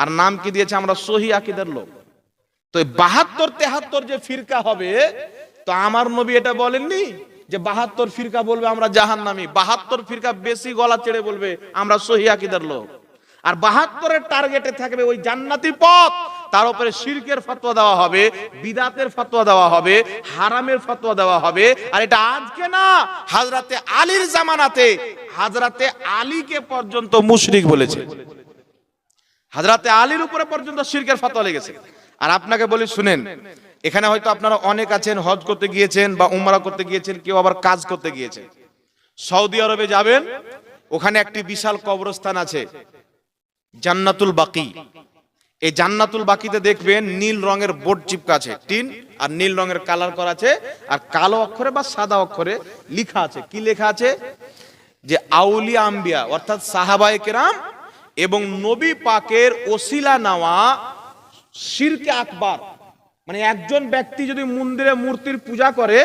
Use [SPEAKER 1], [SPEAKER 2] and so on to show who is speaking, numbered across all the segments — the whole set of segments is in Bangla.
[SPEAKER 1] আর নাম কি দিয়েছে আমরা সহি আকিদের লোক। তো বাহাত্তর তেহাত্তর যে ফিরকা হবে, তো আমার নবী এটা বলেননি যে বাহাত্তর ফিরকা বলবে আমরা জাহান নামি বাহাত্তর ফিরকা বেশি গলা চেড়ে বলবে আমরা সহি আকিদের লোক। আর বাহাত্তরের টার্গেটে থাকবে ওই জান্নাতি পথ। তার উপরে শিরকের ফতোয়া দেওয়া হবে, বিদাতের ফতোয়া দেওয়া হবে, হারামের ফতোয়া দেওয়া হবে। আর এটা আজকে না, হাজরাতে আলীর জামানাতে, হাজরাতে আলীকে পর্যন্ত মুশরিক বলেছে। হাজরাতে আলীর উপরে পর্যন্ত শিরকের ফতোয়া লেগেছে। আর আপনাকে বলি, শুনেন, এখানে হয়তো আপনারা অনেক আছেন, হজ করতে গিয়েছেন বা উমরা করতে গিয়েছেন, কেউ আবার কাজ করতে গিয়েছেন। সৌদি আরবে যাবেন, ওখানে একটি বিশাল কবরস্থান আছে, জান্নাতুল বাকি। এই জান্নাতুল বাকিতে দেখবেন নীল রঙের বোর্ড চিপকা আছে, টিন, আর নীল রঙের কালার করা আছে, আর কালো অক্ষরে বা সাদা অক্ষরে লেখা আছে। কি লেখা আছে? যে আউলিয়া আম্বিয়া, অর্থাৎ সাহাবায়ে কেরাম এবং নবী পাকের ওসিলা নেওয়া শিরকে আকবার। মানে একজন ব্যক্তি যদি মন্দিরে মূর্তির পূজা করে,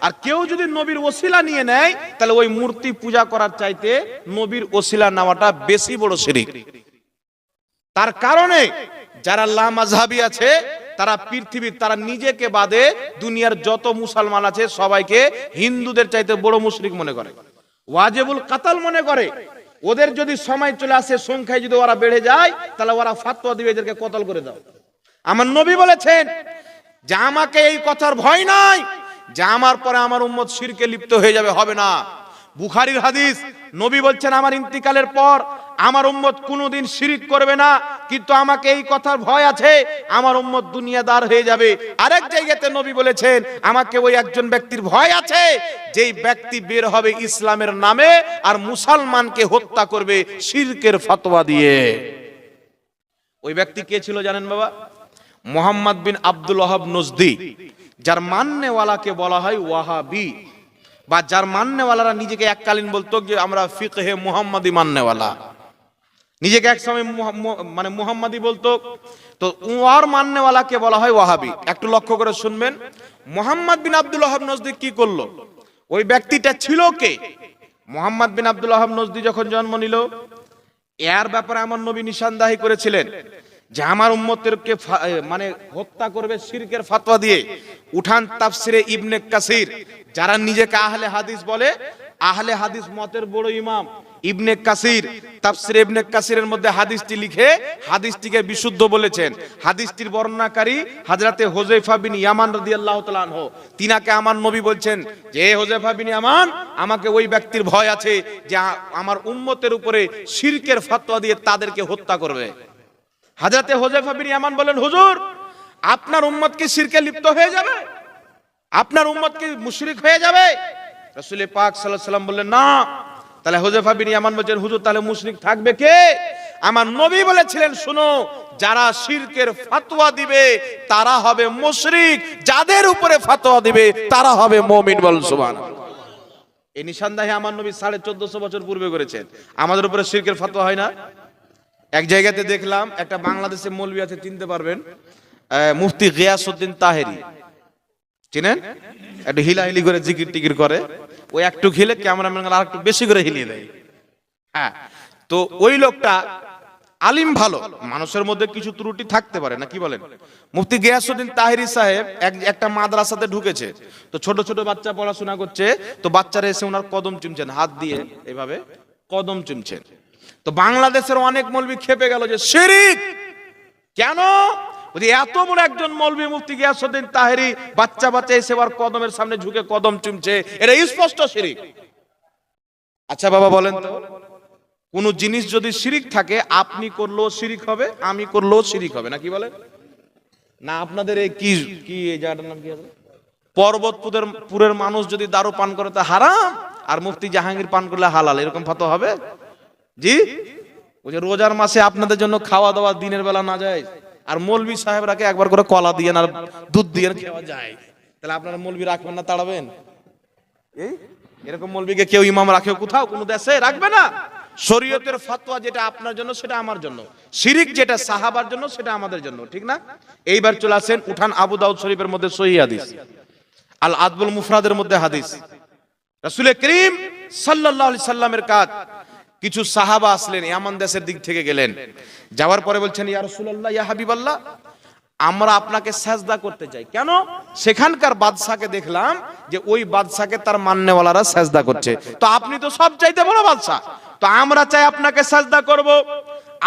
[SPEAKER 1] আর কেউ যদি নবীর ওসিলা নিয়ে নেয়, তাহলে ওই মূর্তি পূজা করার চাইতে নবীর ওসিলা নেওয়াটা বেশি বড় শিরিক। তার কারণে যারা লামাজহাবি আছে, তারা পৃথিবীর, তারা নিজেকে বাদে দুনিয়ার যত মুসলমান আছে, সবাইকে হিন্দুদের চাইতে বড় মুশরিক মনে করে। ওয়াজেবুল কাতাল মনে করে। ওদের যদি সময় চলে আসে, সংখ্যায় যদি ওরা বেড়ে যায়, তাহলে ওরা ফাতোয়া দিবে এদেরকে কতল করে দাও। আমার নবী বলেছেন যে, আমাকে এই কথার ভয় নাই যে, আমার পরে আমার উম্মত শিরকে লিপ্ত হয়ে যাবে, হবে না। বুখারির হাদিস, নবী বলছেন, আমার ইন্তিকালের পর আমার উম্মত কোনোদিন শিরিক করবে না, কিন্তু আমাকে এই কথার ভয় আছে, আমার উম্মত দুনিয়াদার হয়ে যাবে। আরেক জায়গাতে নবী বলেছেন, আমাকে ওই একজন ব্যক্তির ভয় আছে, যেই ব্যক্তি বের হবে ইসলামের নামে আর মুসলমানকে হত্যা করবে শিরকের ফতোয়া দিয়ে। ওই ব্যক্তি কে ছিল জানেন বাবা? মোহাম্মদ বিন আব্দুল ওয়াহাব নজদি। যার মান্যওয়ালাকে বলা হয় ওয়াহাবি। বা যার মান্যওয়ালারা নিজেকে এককালীন বলতো যে, আমরা ফিকহে মুহাম্মাদি মান্যওয়ালা। নিজেকে এক সময় মানে মুহাম্মাদি বলতো। তো ওয়ার মান্যওয়ালাকে বলা হয় ওয়াহাবি। একটু লক্ষ্য করে শুনবেন। মোহাম্মদ বিন আব্দুল ওয়াহাব নজদি কি করল? ওই ব্যক্তিটা ছিল কে? মোহাম্মদ বিন আব্দুল ওয়াহাব নজদি যখন জন্ম নিল, এর ব্যাপারে আমার নবী নিশানদাহি করেছিলেন যে আমার উম্মতেরকে মানে হত্যা করবে শিরকের ফাতোয়া দিয়ে। উঠান তাফসিরে ইবনে কাসির, যারা নিজেকে আহলে হাদিস বলে, আহলে হাদিস মতের বড় ইমাম। ইবনে কাসির, তাফসিরে ইবনে কাসিরের মধ্যে হাদিসটি লিখে হাদিসটিকে বিশুদ্ধ বলেছেন। হাদিসটির বর্ণনাকারী হাজরাতে হোজেফা বিন ইয়ামান রাদিয়াল্লাহু তাআলা আনহু। তিনাকে আমার নবী বলছেন যে, হে হোজেফা বিন ইয়ামান, আমাকে ওই ব্যক্তির ভয় আছে যে আমার উম্মতের উপরে শিরকের ফতোয়া দিয়ে তাদেরকে হত্যা করবে। হাজরাতে হোজেফা বিন ইয়ামান বলেন, হুজুর, আপনার উম্মত কি শিরকে লিপ্ত হয়ে যাবে? আপনার উম্মত কি মুশরিক হয়ে যাবে? রাসূল পাক সাল্লাল্লাহু আলাইহি সাল্লাম বললেন, না তাহলে হোজেফা বিন ইয়ামান বলছেন, হুজুর, তাহলে মুশরিক থাকবে কে? আমার নবী বলেছিলেন, শুনো, যারা শিরকের ফতোয়া দিবে, তারা হবে মুশরিক। যাদের উপরে ফতোয়া দিবে, তারা হবে মুমিন বল, সুবহানাল্লাহ। এই নিশানদাহি আমার নবী সাড়ে চোদ্দশো বছর পূর্বে করেছেন। আমাদের উপরে শিরকের ফতোয়া হয় না? এক জায়গাতে দেখলাম, একটা বাংলাদেশে মৌলবি আছে, চিনতে পারবেন মুফতি গিয়াসউদ্দিন তাহেরি। চিনেন? একটু হিলাহিলি করে জিকির টিকির করে। ওই একটু ঘিলে ক্যামেরাম্যান আর একটু বেশি করে হিলিয়ে দেয়। হ্যাঁ তো ওই লোকটা আলিম ভালো, মানুষের মধ্যে কিছু ত্রুটি থাকতে পারে না, কি বলেন? মুফতি গিয়াসউদ্দিন তাহেরি সাহেব এক- একটা মাদ্রাসাতে ঢুকেছে, তো ছোট ছোট বাচ্চা পড়াশোনা করছে, তো বাচ্চারা এসে ওনার কদম চুমছেন, হাত দিয়ে এভাবে কদম চুমছেন। তো বাংলাদেশের অনেক মৌলবি খেপে গেল যে, শিরিক! কেন? বলছি, এত বড় একজন মৌলবি মুফতি গিয়াসউদ্দিন তাহেরি বাচ্চা বাচ্চা এসে কদমের সামনে ঝুঁকে কদম চুমছে। এটা স্পষ্ট শিরিক। আচ্ছা বাবা বলেন তো কোন জিনিস যদি শিরিক থাকে আপনি করলেও শিরিক হবে আমি করলেও শিরিক হবে না কি বলেন? না আপনাদের এই কি কি নাম কি পর্বতপুরের পুরের মানুষ যদি দারু পান করে তা হারাম আর মুফতি জাহাঙ্গীর পান করলে হালাল এরকম ফতো হবে? জি? ওই রোজার মাসে আপনাদের জন্য খাওয়া দাওয়া দিনের বেলা না যায়? আর মৌলবি সাহেবরাকে একবার করে কলা দিয়ে আর দুধ দিয়ে খাওয়া যায়। তাহলে আপনারা মৌলবি রাখবেন না তাড়াবেন? এই? এরকম মৌলবীকে কেউ ইমাম রাখে কোথাও কোনো দেশে রাখবে না। শরীয়তের ফতোয়া যেটা আপনার জন্য সেটা আমার জন্য। শিরিক যেটা সাহাবার জন্য সেটা আমাদের জন্য ঠিক না? এইবার চলে আসেন উঠান আবু দাউদ শরীফের মধ্যে সহি হাদিস। আল আদবুল মুফরাদের মধ্যে হাদিস। রাসূল করিম সাল্লাল্লাহু আলাইহি সাল্লামের কাজ। কিছু সাহাবা আসলেন, ইয়ামান দেশের দিক থেকে গেলেন। যাওয়ার পরে বলছেন, ইয়া রাসূলুল্লাহ, ইয়া হাবিবাল্লাহ, আমরা আপনাকে সাজদা করতে চাই। কেন? সেখানকার বাদশাকে দেখলাম যে ওই বাদশাকে তার মান্যওয়ালারা সাজদা করছে। তো আপনি তো সব চাইতে বড় বাদশাহ। তো আমরা চাই আপনাকে সাজদা করব।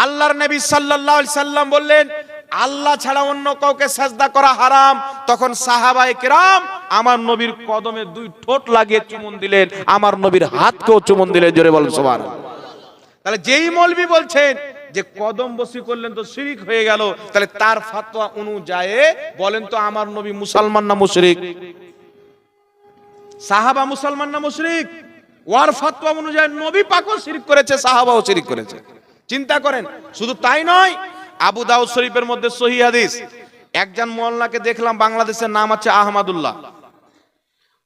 [SPEAKER 1] আল্লাহর নবী সাল্লাল্লাহু আলাইহি সাল্লাম বললেন, আল্লাহ ছাড়া অন্য কাউকে সাজদা করা হারাম। তখন সাহাবায়ে কেরাম আমার নবীর কদমে দুই ঠোঁট লাগিয়ে চুমন দিলেন। আমার নবীর হাতকেও চুমুন দিলেন। জোরে বলেন, সুবহানাল্লাহ। তাহলে যেই মৌলবি বলছেন যে কদম বসি করলেন তো শিরিক হয়ে গেল, তাহলে তার ফাতোয়া অনুযায়ী বলেন তো আমার নবী মুসলমান না মুশরিক? সাহাবা মুসলমান না মুশরিক? ওয়ার ফাতোয়া অনুযায়ী নবী পাকও শিরিক করেছে, সাহাবাও শিরিক করেছে। চিন্তা করেন, শুধু তাই নয়, আবু দাউদ শরীফের মধ্যে সহি হাদিস, একজন মোল্লাকে দেখলাম বাংলাদেশের নাম আছে আহমদুল্লাহ।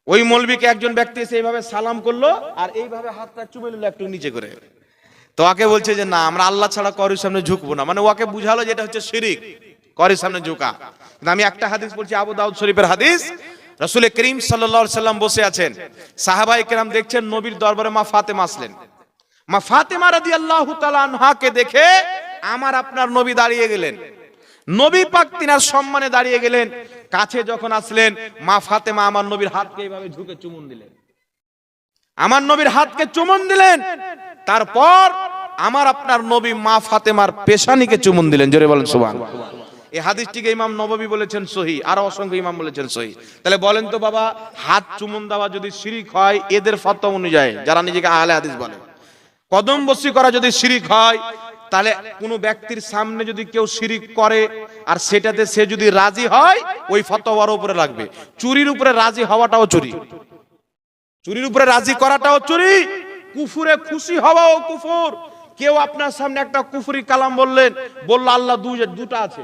[SPEAKER 1] ওই মৌলবীকে একজন ব্যক্তি এসে এইভাবে সালাম করল, আর এইভাবে হাতটা চুমে নিল একটু নিচে করে। তো ওকে বলছে যে না, আমরা আল্লাহ ছাড়া করির সামনে ঝুঁকবো না। মানে ওকে বুঝালো যেটা হচ্ছে শিরিক, করির সামনে ঝুঁকা। আমি একটা হাদিস বলছি, আবু দাউদ শরীফের হাদিস। রসুল করিম সাল্লা সাল্লাম বসে আছেন। সাহাবাই কেরাম দেখছেন নবীর দরবারে মা ফাতেমা আসলেন। মা ফাতেমা রাদি আল্লাহ আনহাকে দেখে আমার আপনার নবী দাঁড়িয়ে গেলেন। নবী পাক তিনার সম্মানে দাঁড়িয়ে গেলেন। কাছে যখন আসলেন, মা ফাতেমা আমার নবীর হাতকে এইভাবে ঝুঁকে চুমুন দিলেন। আমার নবীর হাতকে চুমন দিলেন। তারপর আমার আপনার নবী মা ফাতেমার পেশানিকে চুমন দিলেন, জোরে বলেন সুবহান। এই হাদিসটিকে ইমাম নববী বলেছেন সহি, আর অসংখ্য ইমাম বলেছেন সহি। তাহলে বলেন তো বাবা, হাত চুমন দেওয়া যদি শিরিক হয়, এদের ফতোয়া অনুযায়ী, যারা নিজেকে আহলে হাদিস বলে। কদম বসি করা যদি শিরিক হয়, তাহলে কোনো ব্যক্তির সামনে যদি কেউ শিরিক করে, আর সেটাতে সে যদি রাজি হয়, ওই ফতোয়ার উপরে লাগবে। চুরির উপরে রাজি হওয়াটাও চুরি। চুরির উপরে রাজি করাটাও চুরি, কুফুরে খুশি হওয়াও কুফুর। কেউ আপনার সামনে একটা কুফুরি কালাম বললেন, বলল আল্লাহ দুটা আছে।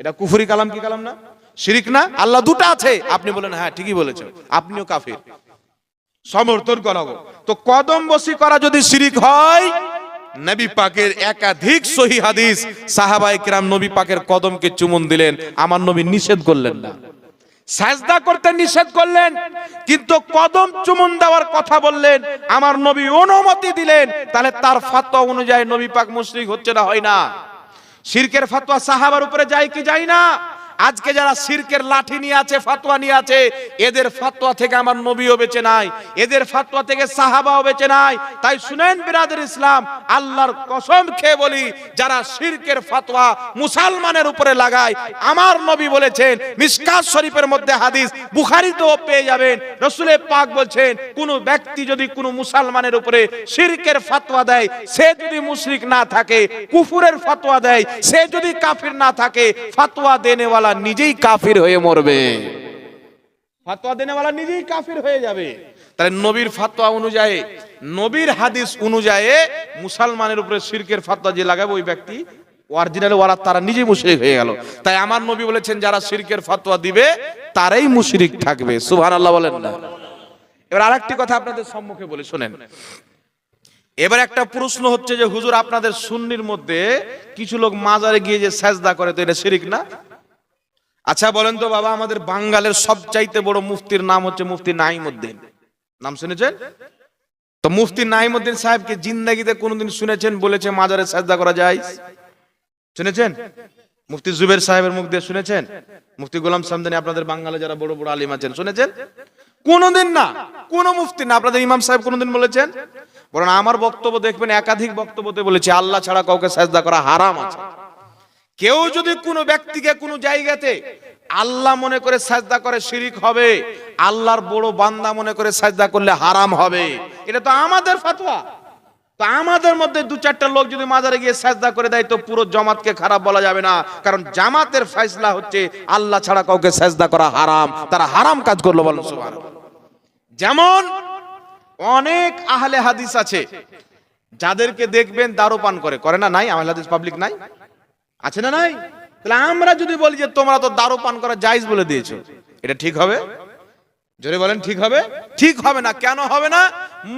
[SPEAKER 1] এটা কুফুরি কালাম কি কালাম না? শিরিক না? আল্লাহ দুটা আছে। আপনি বলেন হ্যাঁ ঠিকই বলেছেন। আপনিও কাফির। সমর্থন করাবো তো কদম বসি করা যদি শিরিক হয়, নবী পাকের একাধিক সহি হাদিস কিরাম নবী পাকের কদমকে চুমন দিলেন। আমার নবী নিষেধ করলেন না। সাজদা করতে নিষেধ করলেন, কিন্তু কদম চুমন দেওয়ার কথা বললেন, আমার নবী অনুমতি দিলেন, তাহলে তার ফাতোয়া অনুযায়ী নবী পাক মুশরিক হচ্ছে না হয় না। শিরকের ফাতোয়া সাহাবার উপরে যায় কি যায় না? আজকে যারা শিরকের লাঠি নিয়ে আছে ফাতোয়া নিয়ে আছে, এদের ফাতোয়া থেকে আমার নবীও বেঁচে নাই, এদের ফাতোয়া থেকে সাহাবাও বেঁচে নাই। তাই শুনেন বিরাদের ইসলাম, আল্লাহর কসম খেয়ে বলি, যারা শিরকের ফাতোয়া মুসলমানের উপরে লাগায়, আমার নবী বলেছেন, মিসকাত শরীফের মধ্যে হাদিস, বুখারীতেও পেয়ে যাবেন রসুলের পাক বলছেন, কোন ব্যক্তি যদি কোনো মুসলমানের উপরে শিরকের ফাতোয়া দেয়, সে যদি মুশরিক না থাকে, কুফুরের ফাতোয়া দেয়, সে যদি কাফির না থাকে ফাতোয়া দেনেওয়ালা নিজেই কাফির হয়ে মরবে। ফাতোয়া দেনেওয়ালা নিজেই কাফির হয়ে যাবে। তাহলে নবীর ফাতোয়া অনুযায়ী নবীর হাদিস অনুযায়ী মুসলমানের উপরে শিরকের ফাতোয়া যে লাগাবে ওই ব্যক্তি অরিজিনাল ওয়ালা তারা নিজেই মুশরিক হয়ে গেল। তাই আমার নবী বলেছেন যারা শিরকের ফাতোয়া দিবে তারাই মুশরিক থাকবে। সুবহানাল্লাহ বলেন না। এবার আরেকটি কথা আপনাদের সম্মুখে বলি শুনেন। এবার একটা প্রশ্ন হচ্ছে যে হুজুর আপনাদের সুন্নির মধ্যে কিছু লোক মাজারে গিয়ে যে সাজদা করে তো এটা শিরিক না? আচ্ছা বলেন তো বাবা, আমাদের বাঙ্গালের সবচাইতে বড় মুফতির নাম হচ্ছে মুফতি নাইমুদ্দিন নাম শুনেছেন? তো মুফতি নাইমুদ্দিন সাহেবকে জিন্দাগিতে কোনোদিন শুনেছেন, বলেছে মাজারে সাজদা করা যায়? শুনেছেন? মুফতি জুবের সাহেবের মুখ দিয়ে শুনেছেন? মুফতি গোলাম সামদানি আপনাদের বাঙালি যারা বড় বড় আলিম আছেন, শুনেছেন? কোনোদিন না, কোন মুফতি না, আপনাদের ইমাম সাহেব কোনোদিন বলেছেন? বরং আমার বক্তব্য দেখবেন, একাধিক বক্তব্যতে বলেছে, আল্লাহ ছাড়া কাউকে সাজদা করা হারাম আছে। কেউ যদি কোনো ব্যক্তিকে কোনো জায়গাতে আল্লাহ মনে করে সাজদা করে শিরিক হবে, আল্লাহর বড় বান্দা মনে করে সাজদা করলে হারাম হবে। এটা তো আমাদের ফাতোয়া। তো আমাদের মধ্যে দু চারটা লোক যদি মাজারে গিয়ে সাজদা করে দেয়, তো পুরো জামাতকে খারাপ বলা যাবে না। কারণ জামাতের ফয়সলা হচ্ছে, আল্লাহ ছাড়া কাউকে সাজদা করা হারাম। তারা হারাম কাজ করল বলো সুবহানাল্লাহ। যেমন অনেক আহলে হাদিস আছে, যাদেরকে দেখবেন দারু পান করে। করে না নাই? আহলে হাদিস পাবলিক নাই? আছে না নাই? তাহলে আমরা যদি বলি যে তোমরা তো দারু পান করা জায়েজ বলে দিয়েছ, এটা ঠিক হবে? জোরে বলেন, ঠিক হবে? ঠিক হবে না, কেন হবে না?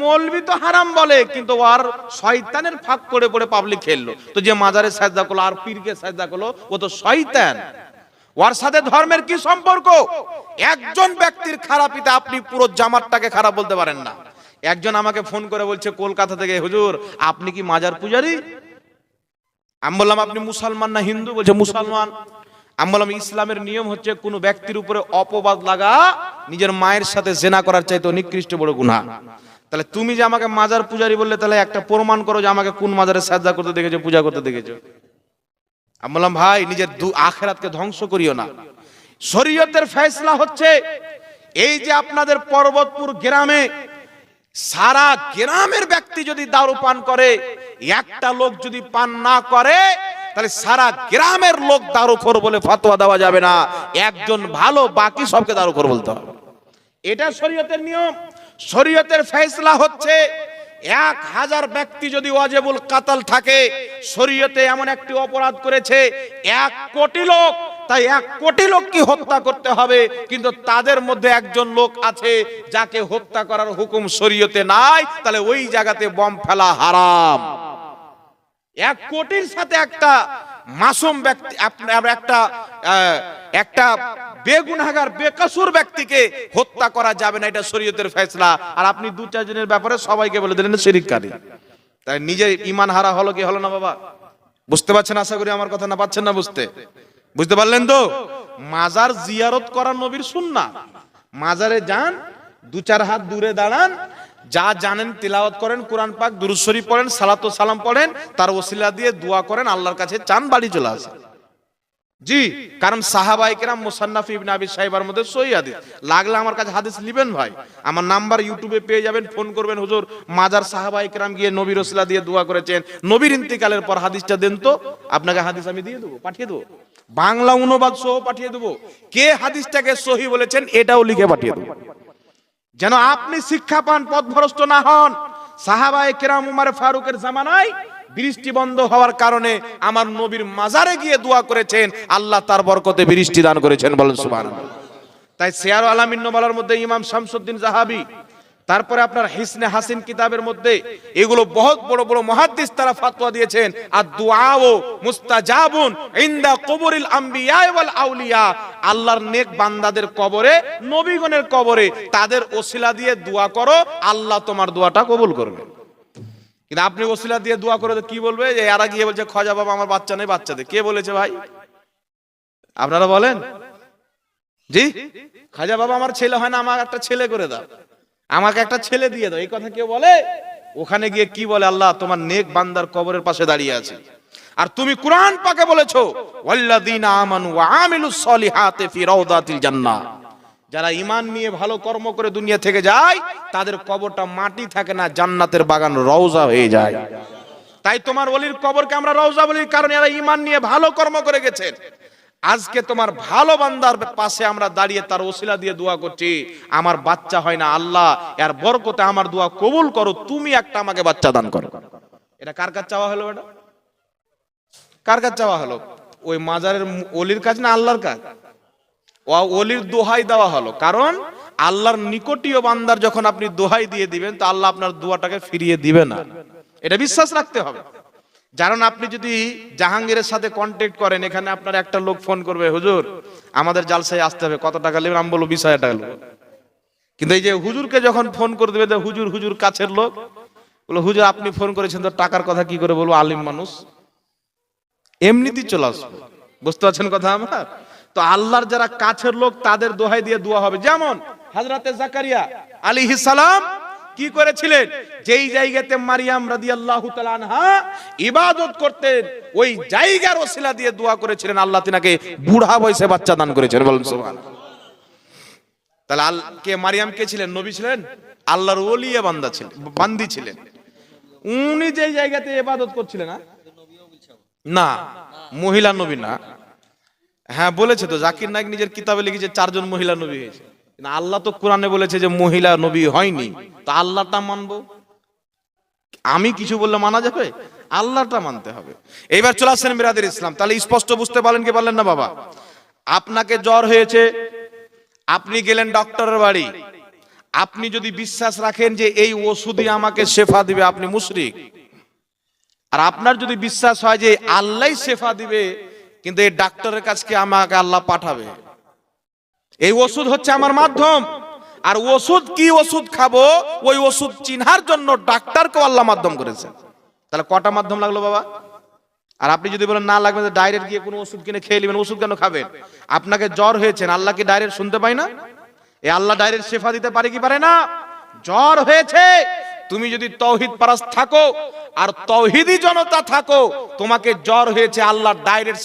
[SPEAKER 1] মৌলবি তো হারাম বলে, কিন্তু আর শয়তানের ফাঁক করে পড়ে পাবলিক খেললো। তো যে মাজারে সাজদা করল আর পীরকে সাজদা করল, ও তো শয়তান। ওর সাথে ধর্মের কি সম্পর্ক? একজন ব্যক্তির খারাপিতে আপনি পুরো জামাতটাকে খারাপ বলতে পারেন না। একজন আমাকে ফোন করে বলছে, কলকাতা থেকে, হুজুর, আপনি কি মাজার পূজারি? আমি বললাম, আপনি মুসলমান না হিন্দু? বলছে, মুসলমান। আমি বললাম, ইসলামের নিয়ম হচ্ছে কোনো ব্যক্তির উপরে অপবাদ লাগা, নিজের মায়ের সাথে জেনা করার চাইতে নিকৃষ্ট বড় গুনাহ। তাহলে তুমি যে আমাকে মাজার পূজারি বললে, তাহলে একটা প্রমাণ করো যে আমাকে কোন মাজারে সাজদা করতে দেখেছ, পূজা করতে দেখেছ। আমি বললাম, ভাই, নিজের দু, আখেরাতকে ধ্বংস করিও না। শরীয়তের ফয়সলা হচ্ছে, এই যে আপনাদের পর্বতপুর গ্রামে সারা গ্রামের ব্যক্তি যদি দারু পান করে, একটা লোক যদি পান না করে, তাহলে সারা গ্রামের লোক দারুখোর বলে ফতোয়া দেওয়া যাবে না। একজন ভালো, বাকি সবকে দারু দারুখোর বলতে হবে। এটা শরীয়তের নিয়ম। শরীয়তের ফেসলা হচ্ছে, এক হাজার ব্যক্তি যদি ওয়াজেবুল কাতাল থাকে, শরীয়তে এমন একটি অপরাধ করেছে, এক কোটি লোক তাই এক কোটি লোককে হত্যা করতে হবে, কিন্তু তাদের মধ্যে একজন লোক আছে যাকে হত্যা করার হুকুম শরীয়তে নাই, তাহলে ওই জায়গাতে বম ফেলা হারাম। এক কোটির সাথে একটা মাসুম ব্যক্তি আপনার একটা একটা বেগুনাগার বেকসুর ব্যক্তিকে হত্যা করা যাবে না, এটা শরীয়তের ফেসলা। আর আপনি দু চারজনের ব্যাপারে সবাইকে বলে দিলেন শিরিককারী তাই নিজের ইমান হারা হলো কি হলো না বাবা? বুঝতে পারছেন আশা করি আমার কথা না পাচ্ছেন না বুঝতে? বুঝতে পারলেন তো? মাজার জিয়ারত করা নবীর সুন্না মাজারে যান, দু চার হাত দূরে দাঁড়ান, যা জানেন তিলাওয়াত করেন, কোরআন পাক দুরুশ্বরী পড়েন, সালাত সালাম পড়েন, তার ওসিলা দিয়ে দোয়া করেন, আল্লাহর কাছে চান বাড়ি চলে আসে জি, কারণ সাহাবাই কেরাম মুসান্নাফি ইবনে আবি সাহেবার মধ্যে সহি হাদিস। লাগলে আমার কাছে হাদিস লিবেন ভাই। আমার নাম্বার ইউটিউবে পেয়ে যাবেন, ফোন করবেন, হুজুর, মাজার সাহাবাই কেরাম গিয়ে নবীর ওসিলা দিয়ে দোয়া করেছেন। নবীর ইন্তিকালের পর হাদিসটা দেন তো, আপনাকে হাদিস আমি দিয়ে দেবো, পাঠিয়ে দেবো। বাংলা অনুবাদ সহ পাঠিয়ে দেবো। কে হাদিসটাকে সহি বলেছেন এটাও লিখে পাঠিয়ে দেবো। যেন আপনি শিক্ষা পান, পথভ্রষ্ট না হন। সাহাবায়ে কেরাম উমার ফারুকের জামানায় বৃষ্টি বন্ধ হওয়ার কারণে আমার নবীর মাজারে গিয়ে দোয়া করেছেন, আল্লাহ তার বরকতে বৃষ্টি দান করেছেন বলেন সুবহানাল্লাহ। তাই শেয়ার আলামিন বলার মধ্যে ইমাম শামসুদ্দিন জাহাবি তারপরে আপনার হিসনে হাসিন কিতাবের মধ্যে এগুলো বহুত বড় বড় মহাদ্দিস তারা ফাতোয়া দিয়েছেন আর দুআও মুস্তাজাবুন ইনদা কবরিল আম্বিয়া ওয়াল আউলিয়া। আল্লাহর নেক বান্দাদের কবরে, নবীগণের কবরে তাদের ওসিলা দিয়ে দোয়া করো, আল্লাহ তোমার দোয়াটা কবুল করবে। কিন্তু আপনি ওসিলা দিয়ে দোয়া করে কি বলবে? যে এরা গিয়ে বলছে, খজা বাবা আমার বাচ্চা নেই, বাচ্চা দে। কে বলেছে ভাই? আপনারা বলেন? জি? খাজা বাবা আমার ছেলে হয় না আমার একটা ছেলে করে দাও। আমাকে একটা ছেলে দিয়ে দাও, এই কথা কেউ বলে? ওখানে গিয়ে কি বলে? আল্লাহ, তোমার নেক বান্দার কবরের পাশে দাঁড়িয়ে আছে। আর তুমি কোরআন পাকে বলেছ, ওয়াল্লাযীনা আমানু ওয়া আমিলুস সলিহাতি ফি রাউদাতিল জান্নাহ। যারা ঈমান নিয়ে ভালো কর্ম করে দুনিয়া থেকে যায়, তাদের কবরটা মাটি থাকে না, জান্নাতের বাগান রওজা হয়ে যায়। তাই তোমার ওলির কবরকে আমরা রওজা বলি, কারণ এরা ঈমান নিয়ে ভালো কর্ম করে গেছেন আজকে তোমার ভালো বান্দার পাশে আমরা দাঁড়িয়ে তার ওসিলা দিয়ে দোয়া করছি। আমার বাচ্চা হয় না, আল্লাহ, এর বরকতে আমার দোয়া কবুল করো, তুমি একটা আমাকে বাচ্চা দান করো। এটা কার কাছে চাওয়া হলো এটা কার কাছে চাওয়া হলো? ওই মাজারের অলির কাজ না আল্লাহর কাজ ও অলির দোহাই দেওয়া হলো। কারণ আল্লাহর নিকটীয় বান্দার যখন আপনি দোহাই দিয়ে দিবেন, তো আল্লাহ আপনার দোয়াটাকে ফিরিয়ে দিবে না। এটা বিশ্বাস রাখতে হবে। কারণ আপনি যদি জাহাঙ্গীরের সাথে কন্ট্যাক্ট করেন, এখানে আপনার একটা লোক ফোন করবে, হুজুর, আমাদের জালসায় আসতে হবে, কত টাকা নেবেন? আমি বলব, বিশ হাজার টাকা কিন্তু এই যে হুজুরকে যখন ফোন করে দেবে হুজুর হুজুর, কাছের লোক? বলো হুজুর, আপনি ফোন করেছেন তো, টাকার কথা কি করে বলব? আলিম মানুষ। এমনিতেই চলে আসব। বুঝতে পারছেন কথা আমার? তো আল্লাহর যারা কাছের লোক, তাদের দোহাই দিয়ে দোয়া হবে। যেমন হাজরাতে জাকারিয়া আলাইহিস সালাম কি করেছিলেন? যেই জায়গাতে মারিয়াম রাদিয়াল্লাহু তাআলা আনহা ইবাদত করতেন, ওই জায়গার ওসিলা দিয়ে দোয়া করেছিলেন, আল্লাহ তিনাকে বুড়া বয়সে বাচ্চা দান করেছেন। বলুন তাহলে আল, কে মারিয়াম কে ছিলেন? নবী ছিলেন? আল্লাহর ওলিয়া বান্দা ছিলেন, বান্দি ছিলেন। উনি যেই জায়গাতে ইবাদত করছিলেন না না, মহিলা নবী না। হ্যাঁ বলেছে তো, জাকির নায়ক নিজের কিতাবে লিখেছে, চারজন মহিলা নবী হয়েছে। আল্লাহ তো কোরআনে বলেছে যে মহিলা নবী হয়নি। তো আল্লাহটা মানবো? আমি কিছু বললে মানা যাবে? আল্লাহটা মানতে হবে। এইবার চলে আসছেন মিরাদের ইসলাম। তাহলে স্পষ্ট বুঝতে পারলেন কি পারলেন না বাবা? আপনাকে জ্বর হয়েছে, আপনি গেলেন ডক্টরের বাড়ি। আপনি যদি বিশ্বাস রাখেন যে এই ওষুধই আমাকে শেফা দিবে, আপনি মুশরিক। আর আপনার যদি বিশ্বাস হয় যে আল্লাহ শেফা দিবে, কিন্তু এই ডাক্তারের কাছকে আমাকে আল্লাহ পাঠাবে? এই ওষুধ হচ্ছে আমার মাধ্যম। আর ওষুধ কি ওষুধ খাব, ওই ওষুধ চিনহার জন্য ডাক্তারকে আল্লাহ মাধ্যম করেছে। তাহলে কটা মাধ্যম লাগল বাবা? আর আপনি যদি বলেন, না লাগবে ডাইরেক্ট গিয়ে কোনো ওষুধ কিনে খেয়ে নেবেন, ওষুধ কেন খাবেন আপনাকে জ্বর হয়েছেন আল্লাহ কি ডাইরেক্ট শুনতে পাই না? এ আল্লাহ ডাইরেক্ট শেফা দিতে পারে কি পারে না? জ্বর হয়েছে। তুমি যদি তৌহিদ পারাস থাকো, আর তৌহিদি জনতা থাকো, তোমাকে জ্বর হয়েছে, আল্লাহ ডাইরেক্ট